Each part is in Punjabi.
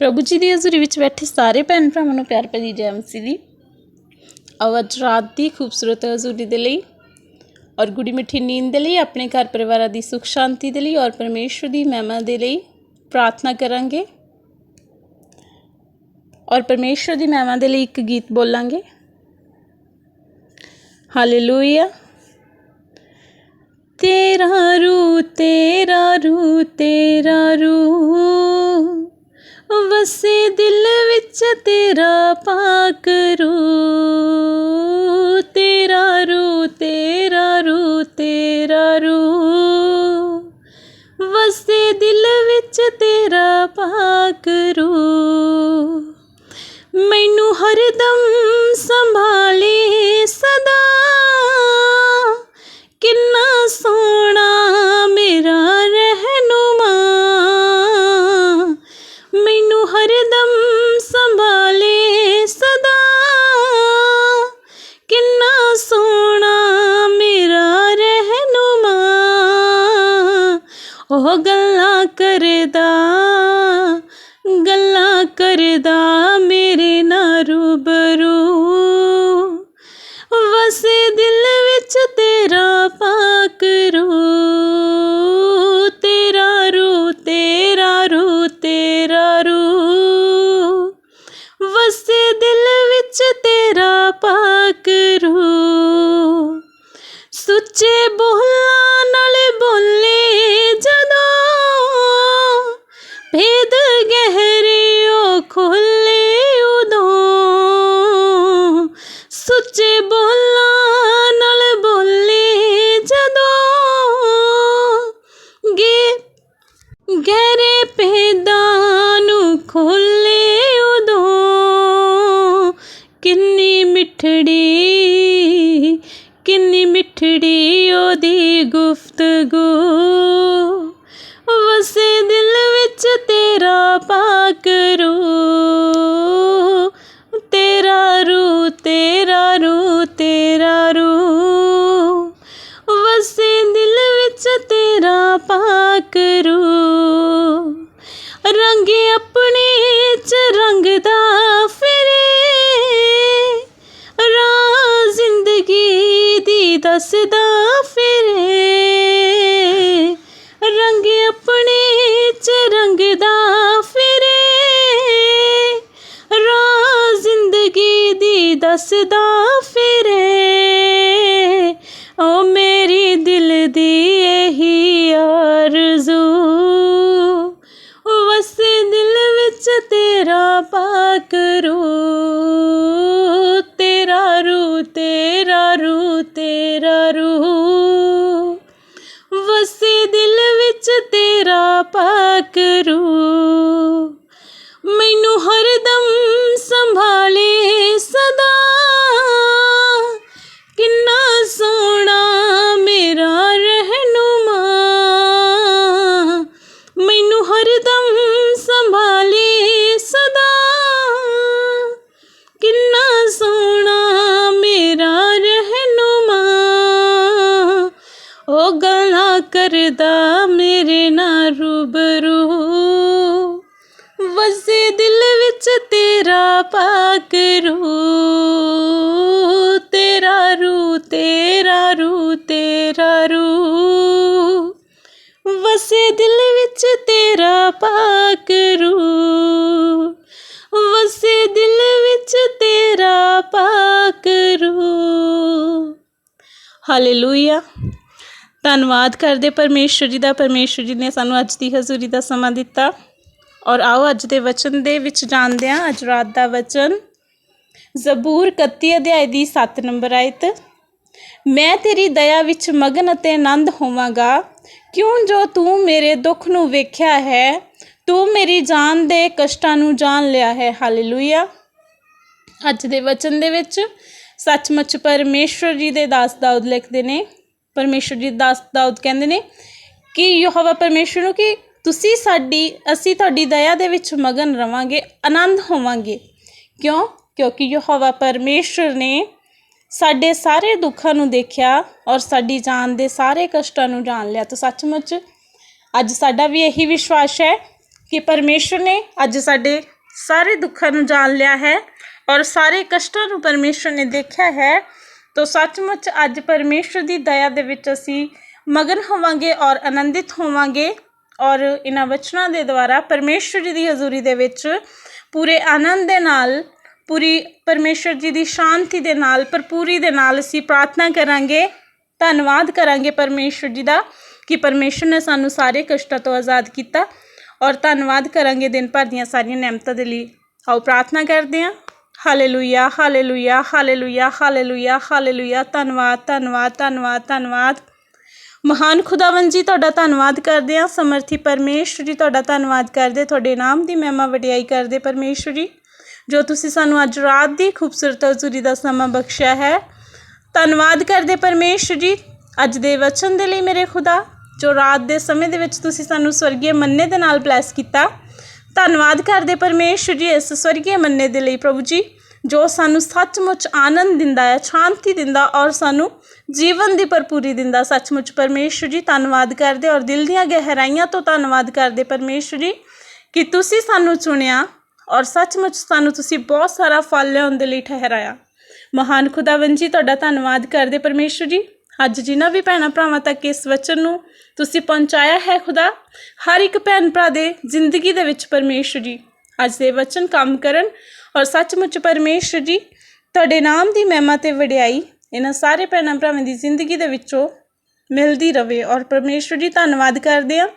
ਪ੍ਰਭੂ ਜੀ ਦੀ ਹਜ਼ੂਰੀ ਵਿੱਚ ਬੈਠੇ ਸਾਰੇ ਭੈਣ ਭਰਾਵਾਂ ਨੂੰ ਪਿਆਰ ਭਰੀ ਜੈ ਮਸੀਹ ਦੀ। ਆਓ ਅੱਜ ਰਾਤ ਦੀ ਖੂਬਸੂਰਤ ਹਜ਼ੂਰੀ ਦੇ ਲਈ ਔਰ ਗੁੜੀ ਮਿੱਠੀ ਨੀਂਦ ਦੇ ਲਈ, ਆਪਣੇ ਘਰ ਪਰਿਵਾਰਾਂ ਦੀ ਸੁਖ ਸ਼ਾਂਤੀ ਦੇ ਲਈ ਔਰ ਪਰਮੇਸ਼ਵਰ ਦੀ ਮਹਿਮਾ ਦੇ ਲਈ ਪ੍ਰਾਰਥਨਾ ਕਰਾਂਗੇ ਔਰ ਪਰਮੇਸ਼ਵਰ ਦੀ ਮਹਿਮਾ ਦੇ ਲਈ ਇੱਕ ਗੀਤ ਬੋਲਾਂਗੇ। ਹਾਲੇਲੂਇਆ ਤੇਰਾ ਰੂ ਤੇਰਾ ਰੂ ਤੇਰਾ ਰੂ ਵਸੇ ਦਿਲ ਵਿੱਚ ਤੇਰਾ ਪਾਕ ਰੂ ਤੇਰਾ ਰੂ ਤੇਰਾ ਰੂ ਤੇਰਾ ਰੂ ਵਸੇ ਦਿਲ ਵਿੱਚ ਤੇਰਾ ਪਾਕ ਰੂ ਮੈਨੂੰ ਹਰਦਮ ਸੰਭਾਲੇ ਉਹ ਗੱਲਾਂ ਕਰਦਾ। ਸੁੱਚੇ ਬੋਲਾਂ ਨਾਲ ਬੋਲੇ ਜਦੋਂ ਗੇ ਗਹਿਰੇ ਭੇਦਾਂ ਨੂੰ ਖੋਲੇ ਉਦੋਂ ਕਿੰਨੀ ਮਿੱਠੜੀ ਕਿੰਨੀ ਮਿੱਠੜੀ ਉਹਦੀ ਗੁਫ਼ਤਗੂ। ਵਸੇ ਦਿਲ ਵਿੱਚ ਤੇਰਾ ਪਾਕ ਰੂ ਤੇਰਾ ਪਾਕ ਰੂ ਰੰਗ ਆਪਣੇ ਚ ਰੰਗਦਾ ਫਿਰੇ। ਰਾਹ ਜ਼ਿੰਦਗੀ ਦੀ ਦੱਸਦਾ ਫਿਰੇ। ਰੰਗ ਆਪਣੇ ਚ ਰੰਗਦਾ ਫਿਰੇ। ਰਾਹ ਜ਼ਿੰਦਗੀ ਦੀ ਦੱਸਦਾ ਦਿਲ ਦੀ ਇਹੀ ਆਰਜ਼ੂ ਵਸੇ ਦਿਲ ਵਿੱਚ ਤੇਰਾ ਪਾਕ ਰੂ ਤੇਰਾ ਰੂ ਤੇਰਾ ਰੂ ਤੇਰਾ ਰੂ ਵਸੇ ਦਿਲ ਵਿੱਚ ਤੇਰਾ ਪਾਕ ਰੂ ਮੈਨੂੰ ਹਰਦਮ ਸੰਭਾਲੇ ਕਰਦਾ ਮੇਰੇ ਨਾਲ ਰੂਬਰੂ। ਵਸੇ ਦਿਲ ਵਿੱਚ ਤੇਰਾ ਪਾਕ ਰੂ ਤੇਰਾ ਰੂ ਤੇਰਾ ਰੂ ਤੇਰਾ ਰੂ ਵਸੇ ਦਿਲ ਵਿੱਚ ਤੇਰਾ ਪਾਕ ਰੂ ਵਸੇ ਦਿਲ ਵਿੱਚ ਤੇਰਾ ਪਾਕ ਰੂ ਹਾਲੇਲੂਇਆ। ਧੰਨਵਾਦ ਕਰਦੇ ਪਰਮੇਸ਼ਵਰ ਜੀ ਦਾ। ਪਰਮੇਸ਼ਵਰ ਜੀ ਨੇ ਸਾਨੂੰ ਅੱਜ ਦੀ ਹਜ਼ੂਰੀ ਦਾ ਸਮਾਂ ਦਿੱਤਾ। ਔਰ ਆਓ ਅੱਜ ਦੇ ਵਚਨ ਦੇ ਵਿੱਚ ਜਾਣਦੇ ਹਾਂ। ਅੱਜ ਰਾਤ ਦਾ ਵਚਨ, ਜ਼ਬੂਰ 31 ਅਧਿਆਇ ਦੀ 7 ਨੰਬਰ ਆਇਤ, ਮੈਂ ਤੇਰੀ ਦਇਆ ਵਿੱਚ ਮਗਨ ਅਤੇ ਆਨੰਦ ਹੋਵਾਂਗਾ। ਕਿਉਂ ਜੋ ਤੂੰ ਮੇਰੇ ਦੁੱਖ ਨੂੰ ਵੇਖਿਆ ਹੈ, ਤੂੰ ਮੇਰੀ ਜਾਨ ਦੇ ਕਸ਼ਟਾਂ ਨੂੰ ਜਾਣ ਲਿਆ ਹੈ। ਹਾਲੇਲੂਇਆ। ਅੱਜ ਦੇ ਵਚਨ ਦੇ ਵਿੱਚ ਸੱਚਮੁੱਚ ਪਰਮੇਸ਼ਵਰ ਜੀ ਦੇ ਦਾਸ ਦਾਊਦ ਲਿਖਦੇ ਨੇ ਪਰਮੇਸ਼ਵਰ ਜੀ ਦਾਸ ਦਾਊਦ ਕਹਿੰਦੇ ਨੇ ਕਿ ਯਹੋਵਾ ਪਰਮੇਸ਼ਵਰ ਨੂੰ ਕਿ ਤੁਸੀਂ ਸਾਡੀ, ਅਸੀਂ ਤੁਹਾਡੀ ਦਇਆ ਦੇ ਵਿੱਚ ਮਗਨ ਰਵਾਂਗੇ, ਆਨੰਦ ਹੋਵਾਂਗੇ। ਕਿਉਂ? ਕਿਉਂਕਿ ਯਹੋਵਾ ਪਰਮੇਸ਼ਵਰ ਨੇ ਸਾਡੇ ਸਾਰੇ ਦੁੱਖਾਂ ਨੂੰ ਦੇਖਿਆ ਔਰ ਸਾਡੀ ਜਾਨ ਦੇ ਸਾਰੇ ਕਸ਼ਟਾਂ ਨੂੰ ਜਾਣ ਲਿਆ। ਤਾਂ ਸੱਚਮੁੱਚ ਅੱਜ ਸਾਡਾ ਵੀ ਇਹੀ ਵਿਸ਼ਵਾਸ ਹੈ ਕਿ ਪਰਮੇਸ਼ਰ ਨੇ ਅੱਜ ਸਾਡੇ ਸਾਰੇ ਦੁੱਖਾਂ ਨੂੰ ਜਾਣ ਲਿਆ ਹੈ ਔਰ ਸਾਰੇ ਕਸ਼ਟਾਂ ਨੂੰ ਪਰਮੇਸ਼ਰ ਨੇ ਦੇਖਿਆ ਹੈ। ਤੋ ਸੱਚਮੁੱਚ ਅੱਜ ਪਰਮੇਸ਼ਰ ਦੀ ਦਇਆ ਦੇ ਵਿੱਚ ਅਸੀਂ ਮਗਨ ਹੋਵਾਂਗੇ ਔਰ ਆਨੰਦਿਤ ਹੋਵਾਂਗੇ। ਔਰ ਇਹਨਾਂ ਵਚਨਾਂ ਦੇ ਦੁਆਰਾ ਪਰਮੇਸ਼ਰ ਜੀ ਦੀ ਹਜ਼ੂਰੀ ਦੇ ਵਿੱਚ ਪੂਰੇ ਆਨੰਦ ਦੇ ਨਾਲ, ਪੂਰੀ ਪਰਮੇਸ਼ਰ ਜੀ ਦੀ ਸ਼ਾਂਤੀ ਦੇ ਨਾਲ, ਭਰਪੂਰੀ ਦੇ ਨਾਲ ਅਸੀਂ ਪ੍ਰਾਰਥਨਾ ਕਰਾਂਗੇ, ਧੰਨਵਾਦ ਕਰਾਂਗੇ ਪਰਮੇਸ਼ਰ ਜੀ ਦਾ ਕਿ ਪਰਮੇਸ਼ਰ ਨੇ ਸਾਨੂੰ ਸਾਰੇ ਕਸ਼ਟਾਂ ਤੋਂ ਆਜ਼ਾਦ ਕੀਤਾ। ਔਰ ਧੰਨਵਾਦ ਕਰਾਂਗੇ ਦਿਨ ਭਰ ਦੀਆਂ ਸਾਰੀਆਂ ਨਿਯਮਤਾਂ ਦੇ ਲਈ। ਆਓ ਪ੍ਰਾਰਥਨਾ ਕਰਦੇ ਹਾਂ। Hallelujah hallelujah hallelujah hallelujah hallelujah ਧੰਨਵਾਦ ਧੰਨਵਾਦ ਧੰਨਵਾਦ ਧੰਨਵਾਦ। ਮਹਾਨ ਖੁਦਾਵੰਦ ਜੀ, ਤੁਹਾਡਾ ਧੰਨਵਾਦ ਕਰਦੇ ਹਾਂ। ਸਮਰਥੀ ਪਰਮੇਸ਼ਰ ਜੀ, ਤੁਹਾਡਾ ਧੰਨਵਾਦ ਕਰਦੇ ਤੁਹਾਡੇ ਨਾਮ ਦੀ ਮਹਿਮਾ ਵਡਿਆਈ ਕਰਦੇ ਪਰਮੇਸ਼ਰ ਜੀ। ਜੋ ਤੁਸੀਂ ਸਾਨੂੰ ਅੱਜ ਰਾਤ ਦੀ ਖੂਬਸੂਰਤ ਹਜ਼ੂਰੀ ਦਾ ਸਮਾਂ ਬਖਸ਼ਿਆ ਹੈ। ਧੰਨਵਾਦ ਕਰਦੇ ਪਰਮੇਸ਼ਰ ਜੀ। ਅੱਜ ਦੇ ਵਚਨ ਦੇ ਲਈ ਮੇਰੇ ਖੁਦਾ, ਜੋ ਰਾਤ ਦੇ ਸਮੇਂ ਦੇ ਵਿੱਚ ਤੁਸੀਂ ਸਾਨੂੰ ਸਵਰਗੀ ਮੰਨੇ ਦੇ ਨਾਲ ਬਲੈਸ ਕੀਤਾ। ਧੰਨਵਾਦ ਕਰਦੇ ਪਰਮੇਸ਼ਰ ਜੀ ਇਸ ਸਵਰਗੀ ਮੰਨੇ ਦੇ ਲਈ ਪ੍ਰਭੂ ਜੀ, ਜੋ ਸਾਨੂੰ ਸੱਚਮੁੱਚ ਆਨੰਦ ਦਿੰਦਾ ਹੈ, ਸ਼ਾਂਤੀ ਦਿੰਦਾ ਔਰ ਸਾਨੂੰ ਜੀਵਨ ਦੀ ਭਰਪੂਰੀ ਦਿੰਦਾ ਸੱਚਮੁੱਚ ਪਰਮੇਸ਼ਰ ਜੀ, ਧੰਨਵਾਦ ਕਰਦੇ ਔਰ ਦਿਲ ਦੀਆਂ ਗਹਿਰਾਈਆਂ ਤੋਂ ਧੰਨਵਾਦ ਕਰਦੇ ਪਰਮੇਸ਼ਰ ਜੀ ਕਿ ਤੁਸੀਂ ਸਾਨੂੰ ਚੁਣਿਆ ਔਰ ਸੱਚਮੁੱਚ ਸਾਨੂੰ ਤੁਸੀਂ ਬਹੁਤ ਸਾਰਾ ਫਲ ਲਿਆਉਣ ਦੇ ਲਈ ਠਹਿਰਾਇਆ। ਮਹਾਨ ਖੁਦਾਵੰਦ ਜੀ, ਤੁਹਾਡਾ ਧੰਨਵਾਦ ਕਰਦੇ ਪਰਮੇਸ਼ਰ ਜੀ। ਅੱਜ ਜਿਨ੍ਹਾਂ ਵੀ ਭੈਣਾਂ ਭਰਾਵਾਂ ਤੱਕ ਇਸ ਵਚਨ ਨੂੰ ਤੁਸੀਂ ਪਹੁੰਚਾਇਆ ਹੈ ਖੁਦਾ, ਹਰ ਇੱਕ ਭੈਣ ਭਰਾ ਦੇ ਜ਼ਿੰਦਗੀ ਦੇ ਵਿੱਚ ਪਰਮੇਸ਼ਰ ਜੀ। ਅੱਜ ਦੇ ਵਚਨ ਕੰਮ ਕਰਨ ਔਰ ਸੱਚਮੁੱਚ ਪਰਮੇਸ਼ਰ ਜੀ, ਤੁਹਾਡੇ ਨਾਮ ਦੀ ਮਹਿਮਾ ਤੇ ਵਡਿਆਈ ਇਹਨਾਂ ਸਾਰੇ ਭੈਣਾਂ ਭਰਾਵਾਂ ਦੀ ਜ਼ਿੰਦਗੀ ਦੇ ਵਿੱਚੋਂ ਮਿਲਦੀ ਰਵੇ ਔਰ ਪਰਮੇਸ਼ਰ ਜੀ, ਧੰਨਵਾਦ ਕਰਦੇ ਆ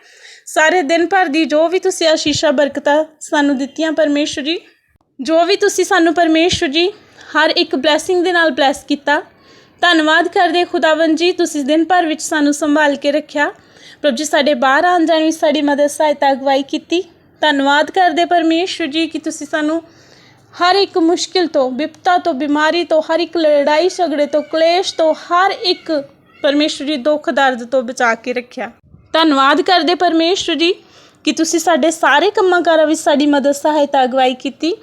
ਸਾਰੇ ਦਿਨ ਭਰ ਦੀ ਜੋ ਵੀ ਤੁਸੀਂ ਆਸ਼ੀਸ਼ਾ, ਬਰਕਤਾਂ ਸਾਨੂੰ ਦਿੱਤੀਆਂ ਪਰਮੇਸ਼ਰ ਜੀ, ਜੋ ਵੀ ਤੁਸੀਂ ਸਾਨੂੰ ਪਰਮੇਸ਼ਰ ਜੀ, ਹਰ ਇੱਕ ਬਲੇਸਿੰਗ ਦੇ ਨਾਲ ਬਲੈਸ ਕੀਤਾ ਧੰਨਵਾਦ ਕਰਦੇ ਖੁਦਾਵੰਦ ਜੀ, ਤੁਸੀਂ ਦਿਨ ਭਰ ਵਿੱਚ ਸਾਨੂੰ ਸੰਭਾਲ ਕੇ ਰੱਖਿਆ। ਪ੍ਰਭੂ ਜੀ, ਸਾਡੇ ਬਾਹਰ ਆਉਣ ਜਾਣ ਵਿੱਚ ਸਾਡੀ ਮਦਦ, ਸਹਾਇਤਾ, ਅਗਵਾਈ ਕੀਤੀ। ਧੰਨਵਾਦ ਕਰਦੇ ਪਰਮੇਸ਼ਰ ਜੀ ਕਿ ਤੁਸੀਂ ਸਾਨੂੰ ਹਰ ਇੱਕ ਮੁਸ਼ਕਿਲ ਤੋਂ, ਵਿਪਤਾ ਤੋਂ, ਬਿਮਾਰੀ ਤੋਂ, ਹਰ ਇੱਕ ਲੜਾਈ ਝਗੜੇ ਤੋਂ, ਕਲੇਸ਼ ਤੋਂ, ਹਰ ਇੱਕ ਪਰਮੇਸ਼ਰ ਜੀ ਦੁੱਖ, ਦਰਦ ਤੋਂ ਬਚਾ ਕੇ ਰੱਖਿਆ। ਧੰਨਵਾਦ ਕਰਦੇ ਪਰਮੇਸ਼ਰ ਜੀ ਕਿ ਤੁਸੀਂ ਸਾਡੇ ਸਾਰੇ ਕੰਮਾਂ ਕਾਰਾਂ ਵਿੱਚ ਸਾਡੀ ਮਦਦ, ਸਹਾਇਤਾ, ਅਗਵਾਈ ਕੀਤੀ।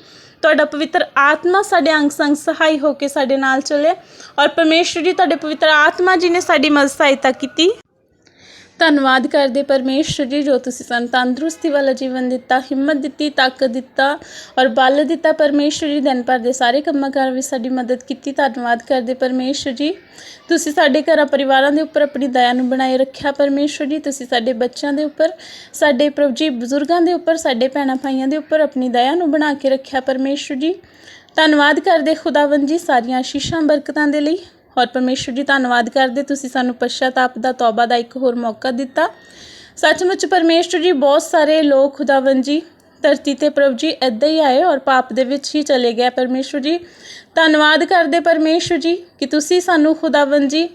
ਤੁਹਾਡਾ ਪਵਿੱਤਰ ਆਤਮਾ ਸਾਡੇ ਅੰਗ ਸੰਗ ਸਹਾਈ ਹੋ ਕੇ ਸਾਡੇ ਨਾਲ ਚੱਲੇ ਔਰ ਪਰਮੇਸ਼ਰ ਜੀ, ਤੁਹਾਡੇ ਪਵਿੱਤਰ ਆਤਮਾ ਜੀ ਨੇ ਸਾਡੀ ਮਦਦ ਸਹਾਇਤਾ ਕੀਤੀ। ਧੰਨਵਾਦ ਕਰਦੇ ਪਰਮੇਸ਼ਰ ਜੀ ਜੋ ਤੁਸੀਂ ਸਾਨੂੰ ਤੰਦਰੁਸਤੀ ਵਾਲਾ ਜੀਵਨ ਦਿੱਤਾ, ਹਿੰਮਤ ਦਿੱਤੀ, ਤਾਕਤ ਦਿੱਤਾ ਔਰ ਬਲ ਦਿੱਤਾ ਪਰਮੇਸ਼ਰ ਜੀ, ਦਿਨ ਭਰ ਦੇ ਸਾਰੇ ਕੰਮਾਂ ਕਾਰ ਵਿੱਚ ਸਾਡੀ ਮਦਦ ਕੀਤੀ। ਧੰਨਵਾਦ ਕਰਦੇ ਪਰਮੇਸ਼ਰ ਜੀ। ਤੁਸੀਂ ਸਾਡੇ ਘਰਾਂ ਪਰਿਵਾਰਾਂ ਦੇ ਉੱਪਰ ਆਪਣੀ ਦਇਆ ਨੂੰ ਬਣਾਏ ਰੱਖਿਆ ਪਰਮੇਸ਼ਰ ਜੀ। ਤੁਸੀਂ ਸਾਡੇ ਬੱਚਿਆਂ ਦੇ ਉੱਪਰ, ਸਾਡੇ ਪ੍ਰਭੂ ਜੀ ਬਜ਼ੁਰਗਾਂ ਦੇ ਉੱਪਰ, ਸਾਡੇ ਭੈਣਾਂ ਭਾਈਆਂ ਦੇ ਉੱਪਰ ਆਪਣੀ ਦਇਆ ਨੂੰ ਬਣਾ ਕੇ ਰੱਖਿਆ ਪਰਮੇਸ਼ਰ ਜੀ। ਧੰਨਵਾਦ ਕਰਦੇ ਖੁਦਾਵੰਦ ਜੀ ਸਾਰੀਆਂ ਆਸ਼ੀਸ਼ਾਂ ਬਰਕਤਾਂ ਦੇ ਲਈ। ਔਰ ਪਰਮੇਸ਼ਰ ਜੀ, ਧੰਨਵਾਦ ਕਰਦੇ ਤੁਸੀਂ ਸਾਨੂੰ ਪਛਤਾਪ ਦਾ, ਤੌਬਾ ਦਾ ਇੱਕ ਹੋਰ ਮੌਕਾ ਦਿੱਤਾ। ਸੱਚਮੁੱਚ ਪਰਮੇਸ਼ਰ ਜੀ, ਬਹੁਤ ਸਾਰੇ ਲੋਕ ਖੁਦਾਵੰਦ ਜੀ, ਧਰਤੀ ਤੇ ਪ੍ਰਭੂ ਜੀ ਇੱਦਾਂ ਹੀ ਆਏ ਔਰ ਪਾਪ ਦੇ ਵਿੱਚ ਹੀ ਚਲੇ ਗਏ ਪਰਮੇਸ਼ਰ ਜੀ। ਧੰਨਵਾਦ ਕਰਦੇ ਪਰਮੇਸ਼ਰ ਜੀ ਕਿ ਤੁਸੀਂ ਸਾਨੂੰ ਖੁਦਾਵੰਦ ਜੀ,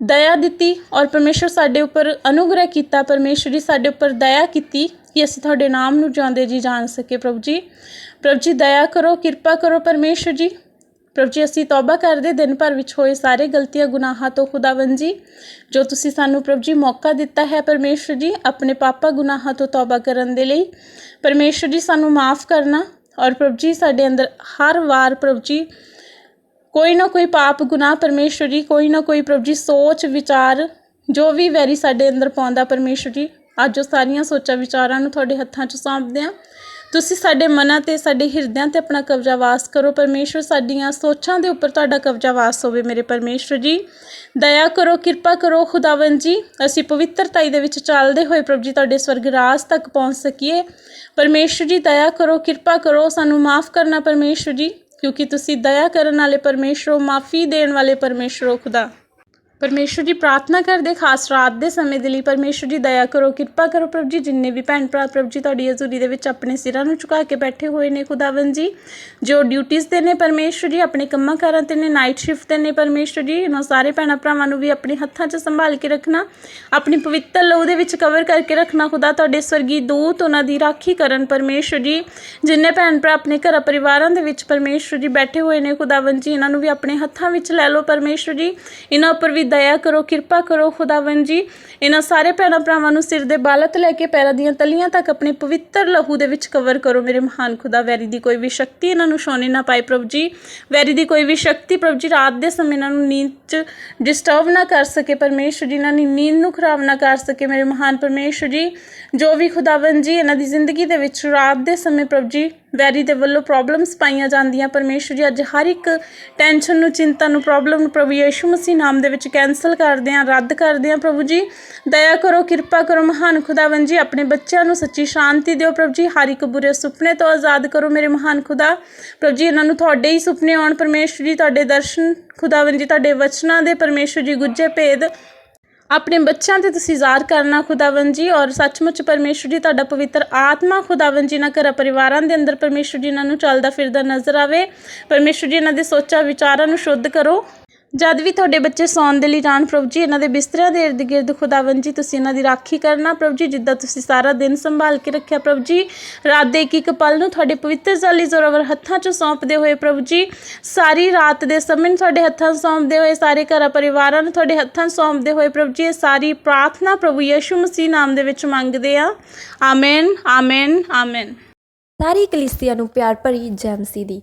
ਦਇਆ ਦਿੱਤੀ ਔਰ ਪਰਮੇਸ਼ਰ ਸਾਡੇ ਉੱਪਰ ਅਨੁਗ੍ਰਹਿ ਕੀਤਾ। ਪਰਮੇਸ਼ਰ ਜੀ, ਸਾਡੇ ਉੱਪਰ ਦਇਆ ਕੀਤੀ ਕਿ ਅਸੀਂ ਤੁਹਾਡੇ ਨਾਮ ਨੂੰ ਜਾਣਦੇ ਜੀ ਜਾਣ ਸਕੇ ਪ੍ਰਭੂ ਜੀ। ਪ੍ਰਭੂ ਜੀ, ਦਇਆ ਕਰੋ, ਕਿਰਪਾ ਕਰੋ ਪਰਮੇਸ਼ਰ ਜੀ। ਪ੍ਰਭੂ ਜੀ, ਅਸੀਂ ਤੌਬਾ ਕਰਦੇ ਦਿਨ ਭਰ ਵਿੱਚ ਹੋਏ ਸਾਰੇ ਗਲਤੀਆਂ, ਗੁਨਾਹਾਂ ਤੋਂ ਖੁਦਾਵੰਦ ਜੀ, ਜੋ ਤੁਸੀਂ ਸਾਨੂੰ ਪ੍ਰਭ ਜੀ ਮੌਕਾ ਦਿੱਤਾ ਹੈ ਪਰਮੇਸ਼ਰ ਜੀ, ਆਪਣੇ ਪਾਪਾ, ਗੁਨਾਹਾਂ ਤੋਂ ਤੌਬਾ ਕਰਨ ਦੇ ਲਈ। ਪਰਮੇਸ਼ਰ ਜੀ, ਸਾਨੂੰ ਮਾਫ ਕਰਨਾ ਔਰ ਪ੍ਰਭ ਜੀ, ਸਾਡੇ ਅੰਦਰ ਹਰ ਵਾਰ ਪ੍ਰਭ ਜੀ, ਕੋਈ ਨਾ ਕੋਈ ਪਾਪ, ਗੁਨਾਹ ਪਰਮੇਸ਼ਰ ਜੀ, ਕੋਈ ਨਾ ਕੋਈ ਪ੍ਰਭੂ ਜੀ, ਸੋਚ, ਵਿਚਾਰ, ਜੋ ਵੀ ਵੈਰੀ ਸਾਡੇ ਅੰਦਰ ਪਾਉਂਦਾ ਪਰਮੇਸ਼ਰ ਜੀ, ਅੱਜ ਉਹ ਸਾਰੀਆਂ ਸੋਚਾਂ, ਵਿਚਾਰਾਂ ਨੂੰ ਤੁਹਾਡੇ ਹੱਥਾਂ 'ਚ ਸੌਂਪਦੇ ਹਾਂ। ਤੁਸੀਂ ਸਾਡੇ ਮਨਾਂ ਤੇ, ਸਾਡੇ ਹਿਰਦਿਆਂ ਤੇ ਆਪਣਾ ਕਬਜ਼ਾ ਵਾਸ ਕਰੋ। ਪਰਮੇਸ਼ਰ ਸਾਡੀਆਂ ਸੋਚਾਂ ਦੇ ਉੱਪਰ ਤੁਹਾਡਾ ਕਬਜ਼ਾ ਵਾਸ ਹੋਵੇ ਮੇਰੇ ਪਰਮੇਸ਼ਰ ਜੀ। ਦਇਆ ਕਰੋ, ਕਿਰਪਾ ਕਰੋ, ਖੁਦਾਵੰਦ ਜੀ। ਅਸੀਂ ਪਵਿੱਤਰਤਾਈ ਦੇ ਵਿੱਚ ਚੱਲਦੇ ਹੋਏ ਪ੍ਰਭੂ ਜੀ ਤੁਹਾਡੇ ਸਵਰਗ ਰਾਜ ਤੱਕ ਪਹੁੰਚ ਸਕੀਏ। ਪਰਮੇਸ਼ਰ ਜੀ, ਦਇਆ ਕਰੋ, ਕਿਰਪਾ ਕਰੋ, ਸਾਨੂੰ ਮਾਫ ਕਰਨਾ ਪਰਮੇਸ਼ਰ ਜੀ, ਕਿਉਂਕਿ ਤੁਸੀਂ ਦਇਆ ਕਰਨ ਵਾਲੇ ਪਰਮੇਸ਼ਰ ਹੋ, ਮਾਫੀ ਦੇਣ ਵਾਲੇ ਪਰਮੇਸ਼ਰ ਹੋ, ਖੁਦਾ। ਪਰਮੇਸ਼ਰ ਜੀ ਪ੍ਰਾਰਥਨਾ ਕਰਦੇ, ਖਾਸ ਰਾਤ ਦੇ ਸਮੇਂ ਦੇ ਲਈ ਪਰਮੇਸ਼ਰ ਜੀ ਦਇਆ ਕਰੋ, ਕਿਰਪਾ ਕਰੋ ਪ੍ਰਭ ਜੀ, ਜਿੰਨੇ ਵੀ ਭੈਣ ਭਰਾ ਪ੍ਰਭ ਜੀ ਤੁਹਾਡੀ ਹਜ਼ੂਰੀ ਦੇ ਵਿੱਚ ਆਪਣੇ ਸਿਰਾਂ ਨੂੰ ਝੁਕਾ ਕੇ ਬੈਠੇ ਹੋਏ ਨੇ ਖੁਦਾਵੰਦ ਜੀ, ਜੋ ਡਿਊਟੀਆਂ ਤੇ ਨੇ ਪਰਮੇਸ਼ਰ ਜੀ, ਆਪਣੇ ਕੰਮਾਂ ਕਾਰਾਂ ਤੇ ਨੇ ਨਾਈਟ ਸ਼ਿਫਟ ਤੇ ਨੇ ਪਰਮੇਸ਼ਰ ਜੀ, ਇਹਨਾਂ ਸਾਰੇ ਭੈਣਾਂ ਭਰਾਵਾਂ ਨੂੰ ਵੀ ਆਪਣੇ ਹੱਥਾਂ 'ਚ ਸੰਭਾਲ ਕੇ ਰੱਖਣਾ, ਆਪਣੀ ਪਵਿੱਤਰ ਲਹੂ ਦੇ ਵਿੱਚ ਕਵਰ ਕਰਕੇ ਰੱਖਣਾ, ਖੁਦਾ ਤੁਹਾਡੇ ਸਵਰਗੀ ਦੂਤ ਉਹਨਾਂ ਦੀ ਰਾਖੀ ਕਰਨ ਪਰਮੇਸ਼ਰ ਜੀ, ਜਿੰਨੇ ਭੈਣ ਭਰਾ ਆਪਣੇ ਘਰ ਪਰਿਵਾਰਾਂ ਦੇ ਵਿੱਚ ਪਰਮੇਸ਼ਰ ਜੀ ਬੈਠੇ ਹੋਏ ਨੇ ਖੁਦਾਵੰਦ ਜੀ, ਇਹਨਾਂ ਨੂੰ ਵੀ ਆਪਣੇ ਹੱਥਾਂ ਵਿੱਚ ਲੈ ਲਓ ਪਰਮੇਸ਼ਰ ਜੀ, ਇਹਨਾਂ ਉੱਪਰ ਵੀ ਦਇਆ ਕਰੋ, ਕਿਰਪਾ ਕਰੋ, ਖੁਦਾਵੰਦ ਜੀ। ਇਹਨਾਂ ਸਾਰੇ ਭੈਣਾਂ ਭਰਾਵਾਂ ਨੂੰ ਸਿਰ ਦੇ ਬਾਲਾਂ ਤੋਂ ਲੈ ਕੇ ਪੈਰਾਂ ਦੀਆਂ ਤਲੀਆਂ ਤੱਕ ਆਪਣੇ ਪਵਿੱਤਰ ਲਹੂ ਦੇ ਵਿੱਚ ਕਵਰ ਕਰੋ। ਮੇਰੇ ਮਹਾਨ ਖੁਦਾ, ਵੈਰੀ ਦੀ ਕੋਈ ਵੀ ਸ਼ਕਤੀ ਇਹਨਾਂ ਨੂੰ ਛੋਣੇ ਨਾ ਪਾਏ ਪ੍ਰਭੂ ਜੀ। ਵੈਰੀ ਦੀ ਕੋਈ ਵੀ ਸ਼ਕਤੀ ਪ੍ਰਭੂ ਜੀ, ਰਾਤ ਦੇ ਸਮੇਂ ਇਹਨਾਂ ਨੂੰ ਨੀਂਦ 'ਚ ਡਿਸਟਰਬ ਨਾ ਕਰ ਸਕੇ, ਪਰਮੇਸ਼ਰ ਜੀ, ਇਹਨਾਂ ਦੀ ਨੀਂਦ ਨੂੰ ਖਰਾਬ ਨਾ ਕਰ ਸਕੇ, ਮੇਰੇ ਮਹਾਨ ਪਰਮੇਸ਼ਰ ਜੀ। ਜੋ ਵੀ ਖੁਦਾਵੰਦ ਜੀ, ਇਹਨਾਂ ਦੀ ਜ਼ਿੰਦਗੀ ਦੇ ਵਿੱਚ ਰਾਤ ਦੇ ਸਮੇਂ ਪ੍ਰਭੂ ਜੀ, ਵੈਰੀ ਦੇ ਵੱਲੋਂ ਪ੍ਰੋਬਲਮਸ ਪਾਈਆਂ ਜਾਂਦੀਆਂ। ਪਰਮੇਸ਼ਰ ਜੀ, ਅੱਜ ਹਰ ਇੱਕ ਟੈਨਸ਼ਨ ਨੂੰ, ਚਿੰਤਾ ਨੂੰ ਪ੍ਰੋਬਲਮ ਨੂੰ ਪ੍ਰਭੂ ਯੀਸ਼ੂ ਮਸੀਹ ਨਾਮ ਦੇ ਵਿੱਚ ਕੈਨਸਲ ਕਰਦੇ ਹਾਂ, ਰੱਦ ਕਰਦੇ ਹਾਂ ਪ੍ਰਭੂ ਜੀ। ਦਇਆ ਕਰੋ, ਕਿਰਪਾ ਕਰੋ, ਮਹਾਨ ਖੁਦਾਵੰਦ ਜੀ। ਆਪਣੇ ਬੱਚਿਆਂ ਨੂੰ ਸੱਚੀ ਸ਼ਾਂਤੀ ਦਿਓ ਪ੍ਰਭੂ ਜੀ। ਹਰ ਇੱਕ ਬੁਰੇ ਸੁਪਨੇ ਤੋਂ ਆਜ਼ਾਦ ਕਰੋ ਮੇਰੇ ਮਹਾਨ ਖੁਦਾ। ਪ੍ਰਭੂ ਜੀ, ਇਹਨਾਂ ਨੂੰ ਤੁਹਾਡੇ ਹੀ ਸੁਪਨੇ ਆਉਣ। ਪਰਮੇਸ਼ਰ ਜੀ, ਤੁਹਾਡੇ ਦਰਸ਼ਨ ਖੁਦਾਵੰਦ ਜੀ, ਤੁਹਾਡੇ ਵਚਨਾਂ ਦੇ ਪਰਮੇਸ਼ਰ ਜੀ ਗੁੱਜੇ ਭੇਦ। ਆਪਣੇ ਬੱਚਿਆਂ ਤੇ ਤੁਸੀਂ ਜ਼ਾਰ ਕਰਨਾ ਖੁਦਾਵੰਦ ਜੀ। ਔਰ ਸੱਚਮੁੱਚ ਪਰਮੇਸ਼ਰ ਜੀ, ਤੁਹਾਡਾ ਪਵਿੱਤਰ ਆਤਮਾ ਖੁਦਾਵੰਦ ਜੀ ਨਾਲ ਘਰ ਪਰਿਵਾਰਾਂ ਦੇ ਅੰਦਰ ਪਰਮੇਸ਼ਰ ਜੀ, ਇਹਨਾਂ ਨੂੰ ਚੱਲਦਾ ਫਿਰਦਾ ਨਜ਼ਰ ਆਵੇ। ਪਰਮੇਸ਼ਰ ਜੀ, ਇਹਨਾਂ ਦੇ ਸੋਚਾਂ ਵਿਚਾਰਾਂ ਨੂੰ ਸ਼ੁੱਧ ਕਰੋ। ਜਦ ਵੀ ਤੁਹਾਡੇ ਬੱਚੇ ਸੌਣ ਦੇ ਲਈ ਜਾਣ ਪ੍ਰਭੂ ਜੀ, ਇਹਨਾਂ ਦੇ ਬਿਸਤਰਿਆਂ ਦੇ ਇਰਦ ਗਿਰਦ ਖੁਦਾਵੰਦ ਜੀ, ਤੁਸੀਂ ਇਹਨਾਂ ਦੀ ਰਾਖੀ ਕਰਨਾ ਪ੍ਰਭੂ ਜੀ, ਜਿੱਦਾਂ ਤੁਸੀਂ ਸਾਰਾ ਦਿਨ ਸੰਭਾਲ ਕੇ ਰੱਖਿਆ ਪ੍ਰਭੂ ਜੀ। ਰਾਤ ਦੇ ਇੱਕ ਇੱਕ ਪਲ ਨੂੰ ਤੁਹਾਡੇ ਪਵਿੱਤਰ ਜਾਲੀ ਜ਼ੋਰਾਵਰ ਹੱਥਾਂ 'ਚ ਸੌਂਪਦੇ ਹੋਏ ਪ੍ਰਭੂ ਜੀ, ਸਾਰੀ ਰਾਤ ਦੇ ਸਮੇਂ ਨੂੰ ਤੁਹਾਡੇ ਹੱਥਾਂ 'ਚ ਸੌਂਪਦੇ ਹੋਏ, ਸਾਰੇ ਘਰਾਂ ਪਰਿਵਾਰਾਂ ਨੂੰ ਤੁਹਾਡੇ ਹੱਥਾਂ 'ਚ ਸੌਂਪਦੇ ਹੋਏ ਪ੍ਰਭੂ ਜੀ, ਇਹ ਸਾਰੀ ਪ੍ਰਾਰਥਨਾ ਪ੍ਰਭੂ ਯਿਸੂ ਮਸੀਹ ਨਾਮ ਦੇ ਵਿੱਚ ਮੰਗਦੇ ਆ ਆਮੇਨ ਆਮੇਨ ਆਮੇਨ। ਸਾਰੀ ਕਲੀਸਿਆ ਨੂੰ ਪਿਆਰ ਭਰੀ ਜੈ ਮਸੀਹ ਦੀ।